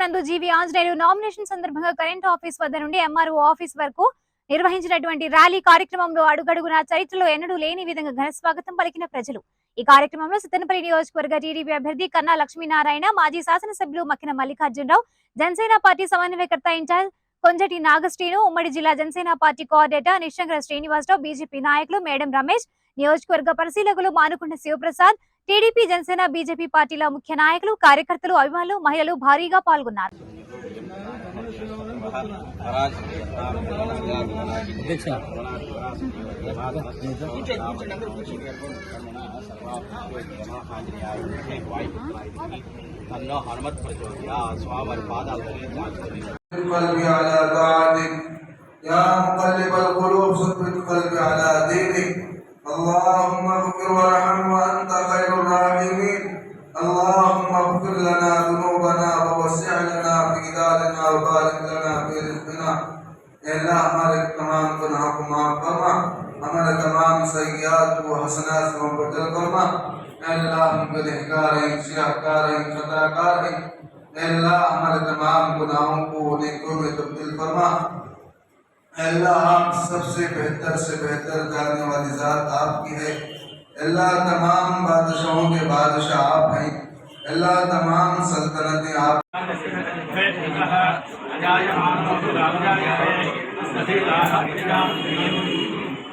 నందు జీవి ఆంజనేయులు నామినేషన్ సందర్భంగా current office వద్ద నుండి ఎంఆర్ఓ ఆఫీస్ వరకు నిర్వహించినటువంటి ర్యాలీ కార్యక్రమంలో అడుగడుగున చరిత్రలో ఎన్నడూ లేని విధంగా ఘన స్వాగతం పలికిన ప్రజలు. ఈ కార్యక్రమంలో సిద్దనపల్లి నియోజకవర్గ టీడీపీ అభ్యర్థి కన్నా లక్ష్మీనారాయణ మాజీ శాసనసభ్యులు మక్కిన మల్లికార్జునరావు జనసేన పార్టీ సమన్వయకర్త ఇన్ఛార్జ్ కొంజటి నాగశ్రీను ఉమ్మడి జిల్లా Janasena party coordinator Nishankara Srinivasarao BJP నాయకులు మేడం రమేష్ నియోజకవర్గ పరిశీలకులు మానుకుంట శివప్రసాద్ టీడీపీ జనసేన బీజేపీ పార్టీల ముఖ్య నాయకులు కార్యకర్తలు అభిమానులు మహిళలు భారీగా పాల్గొన్నారు తన్నో హనుమత్ ప్రచోదయా స్వామి పాదాలు سيئات وحسنات وبدل كرما اللهم گنہگاریں شرکاریں خطاکاریں اللہ ہمارے تمام گناہوں کو نیکوں میں تبدیل فرما اللہ آپ سب سے بہتر سے بہتر جاننے والی ذات آپ کی ہے اللہ تمام بادشاہوں کے بادشاہ آپ ہیں اللہ تمام سلطنتیں آپ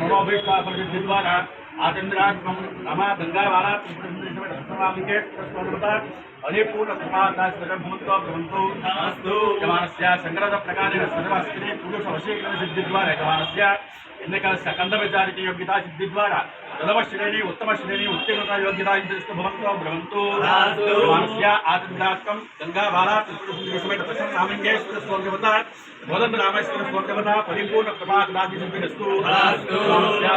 మనోభీష్టాపరిశుద్ధి ద్వారా ఆచంద్రాత్మం నమ గంగావాలా సమామికే పరిపూర్ణ కృపాదాస్వజభూతో భవంతు అస్తు యమానస్య సంగ్రహ ప్రకారేణ సర్వస్త్రీ పురుష వశీకరణ సిద్ధి ద్వారా యమానస్య ఎన్నికల సకంద విచారిక యోగ్యతా సిద్ధి ద్వారా ప్రథమ శ్రేణి ఉత్తమ శ్రేణి ఉత్తీర్ణత యోగ్యతా సిద్ధిస్తు భవంతో భ్రవంతు యమానస్య ఆచంద్రాత్మం గంగావాలా త్రిపుర నామింగేశ్వర స్వర్గవత మొదటి రామేశ్వర స్వర్గవత పరిపూర్ణ కృపాదాసి సిద్ధిస్తు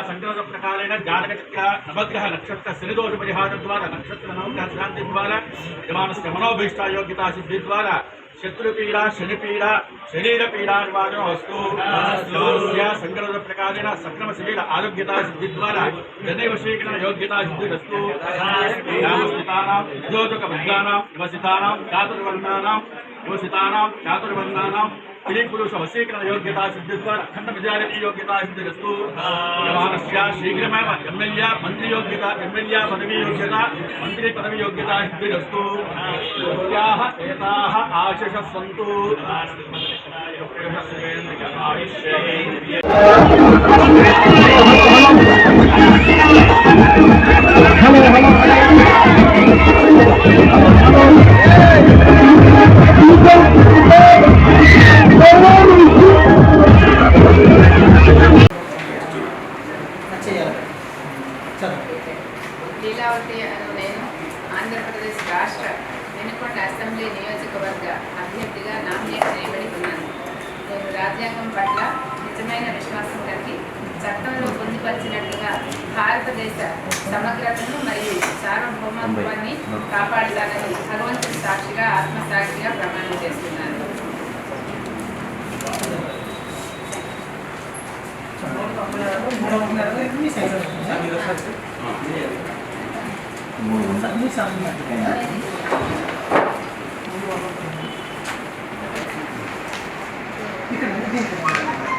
సంగ్రహ ప్రకారేణ జాతక చక్ర నవగ్రహ నక్షత్ర శనిదోష పరిహార ద్వారా నక్షత్ర నవగ్రహ శాంతి ద్వారా యమానస్య మనోభీష్ట యోగ్యతా సిద్ధి ద్వారా శత్రుపీడ శనిపీడ శరీర పీడ నివారణ వస్తు సంగ్రహ ప్రకారేణ సక్రమ శరీర ఆరోగ్యతా సిద్ధి ద్వారా జనైవ శీఘ్ర యోగ్యతా సిద్ధిరస్తు గ్రామస్థితానాం ఉద్యోజక వర్గానాం నివసితానాం చాతుర్వర్ణానాం योषितानाम चातुर्बंधानाम स्त्री पुरुष योग्यता सिद्धिस्वर अखंड विद्यालय योग्यता सिद्धिस्तु भगवानस्या शीघ्रमेव एमएलए मंत्री योग्यता एमएलए पदवी योग्यता मंत्री पदवी योग्यता सिद्धिस्तु योग्याः एताः आशिषः सन्तु। Hello, hello. లీలావతి అను నేను ఆంధ్రప్రదేశ్ రాష్ట్ర వెనుకొండ అసెంబ్లీ నియోజకవర్గ అభ్యర్థిగా నామినేట్ చేయబడి ఉన్నాను. నేను రాజ్యాంగం పట్ల నిజమైన విశ్వాసం కలిగి చట్టంలో పొందుపరిచినట్లుగా భారతదేశ సమగ్రతను మరియు సార్వభౌమత్వాన్ని కాపాడుతానని భగవంతుడి సాక్షిగా ఆత్మసాక్షిగా ప్రమాణం చేస్తున్నాను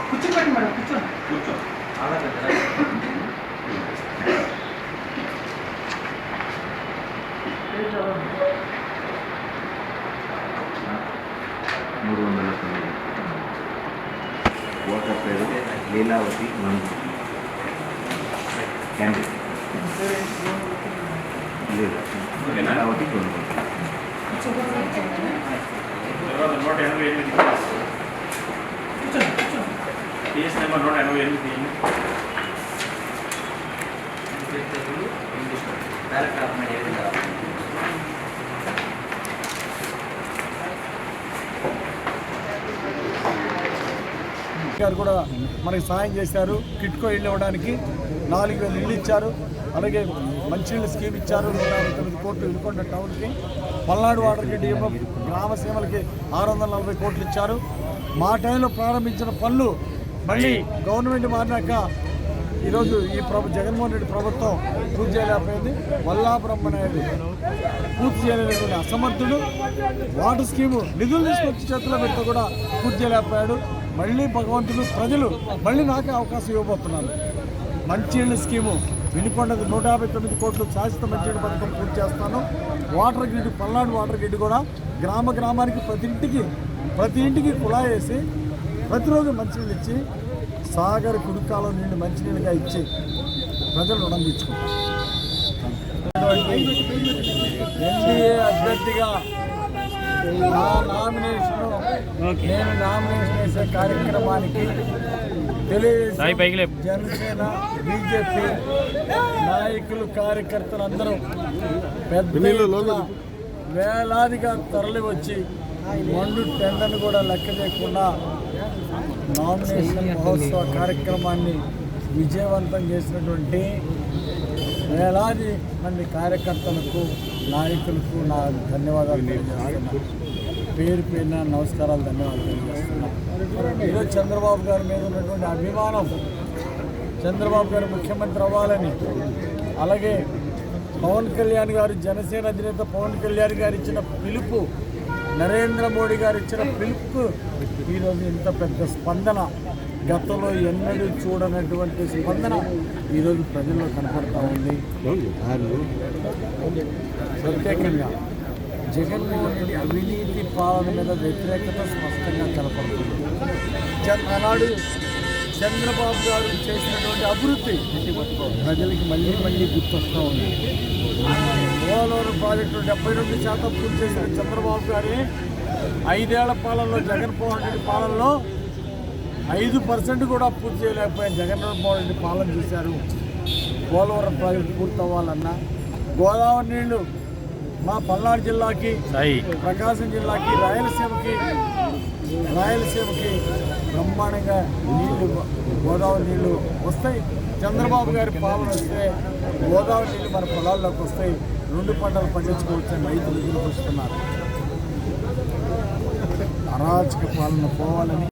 కూర్చోబెట్టి మేడం కూర్చోండి మూడు ఓటర్ పేరు లీలావతి నందు క్యాండిడేట్ లీలావతి నూట ఎనభై ఎనిమిది కేసు నెంబర్ నూట ఎనభై ఎనిమిది. గారు కూడా మనకి సాయం చేశారు. కిట్కో ఇల్లు ఇవ్వడానికి నాలుగు వేలు ఇల్లు ఇచ్చారు. అలాగే మంచినీళ్ళ స్కీమ్ ఇచ్చారు. నూట అరవై తొమ్మిది కోట్లు ఇల్లుకొండ టౌన్కి. పల్నాడు వాటర్కి డిఎం గ్రామ సీమలకి ఆరు వందల నలభై కోట్లు ఇచ్చారు. మా టైంలో ప్రారంభించిన పనులు మళ్ళీ గవర్నమెంట్ మారినాక ఈరోజు ఈ ప్రభు జగన్మోహన్ రెడ్డి ప్రభుత్వం పూర్తి చేయలేకపోయింది. వల్లాపురం అనేది పూర్తి చేయలేనటువంటి అసమర్థుడు. వాటర్ స్కీము నిధులు తీసుకొచ్చి చేతిలో పెడితే కూడా పూర్తి చేయలేకపోయాడు. మళ్ళీ భగవంతుడు ప్రజలు మళ్ళీ నాకే అవకాశం ఇవ్వబోతున్నారు. మంచినీళ్ళ స్కీము వినుకొండది నూట యాభై తొమ్మిది కోట్లు శాశ్వత మంచినీళ్ళ పథకం పూర్తి చేస్తాను. Water grid Palnadu water grid కూడా గ్రామ గ్రామానికి ప్రతి ఇంటికి ప్రతి ఇంటికి కుళాయి వేసి ప్రతిరోజు మంచినీళ్ళు ఇచ్చి సాగర్ కుడుకాలం నీళ్ళు మంచినీళ్ళుగా ఇచ్చి ప్రజలు రుణం తీర్చుకుంటారు. ఎన్డీఏ అభ్యర్థిగా నా నామినేషన్ నేను నామినేషన్ వేసే కార్యక్రమానికి తెలుగుదేశం జనసేన బీజేపీ నాయకులు కార్యకర్తలు అందరూ పెద్ద వేలాదిగా తరలి వచ్చి మండు టెండర్ను కూడా లెక్క చేయకుండా నామినేషన్ మహోత్సవ కార్యక్రమాన్ని విజయవంతం చేసినటువంటి వేలాది మంది కార్యకర్తలకు నాయకులకు నా ధన్యవాదాలు పేరు పేరున నమస్కారాలు ధన్యవాదాలు తెలియజేస్తున్నాను. ఈరోజు చంద్రబాబు గారి మీద ఉన్నటువంటి అభిమానం చంద్రబాబు గారు ముఖ్యమంత్రి అవ్వాలని అలాగే పవన్ కళ్యాణ్ గారు జనసేన అధినేత పవన్ కళ్యాణ్ గారు ఇచ్చిన పిలుపు నరేంద్ర మోడీ గారు ఇచ్చిన పిలుపు ఈరోజు ఇంత పెద్ద స్పందన. గతంలో ఎన్నడూ చూడనటువంటి స్పందన ఈరోజు ప్రజల్లో కనపడతా ఉంది. ప్రత్యేకంగా జగన్మోహన్ రెడ్డి అవినీతి పాలన మీద వ్యతిరేకత స్పష్టంగా కనపడుతుంది. ఆనాడు చంద్రబాబు గారు చేసినటువంటి అభివృద్ధి ప్రజలకి మళ్ళీ మళ్ళీ గుర్తొస్తూ ఉంది. పోలవరం ప్రాజెక్టు డెబ్బై రెండు శాతం పూర్తి చేసిన చంద్రబాబు గారి ఐదేళ్ళ పాలనలో జగన్మోహన్ రెడ్డి పాలనలో ఐదు పర్సెంట్ కూడా పూర్తి చేయలేకపోయాను. జగన్మోహన్ రెడ్డి పాలన చేశారు. పోలవరం ప్రాజెక్టు పూర్తి అవ్వాలన్నా గోదావరి నీళ్ళు మా పల్నాడు జిల్లాకి ప్రకాశం జిల్లాకి రాయలసీమకి రాయలసీమకి బ్రహ్మాండంగా నీళ్ళు గోదావరి నీళ్ళు వస్తాయి. చంద్రబాబు గారి పాలన వస్తే గోదావరి నీళ్ళు మన పొలాల్లోకి వస్తాయి. రెండు పంటలు పండించుకోవచ్చని రైతులు ఎదురు చూస్తున్నారు. అరాచక పాలన పోవాలని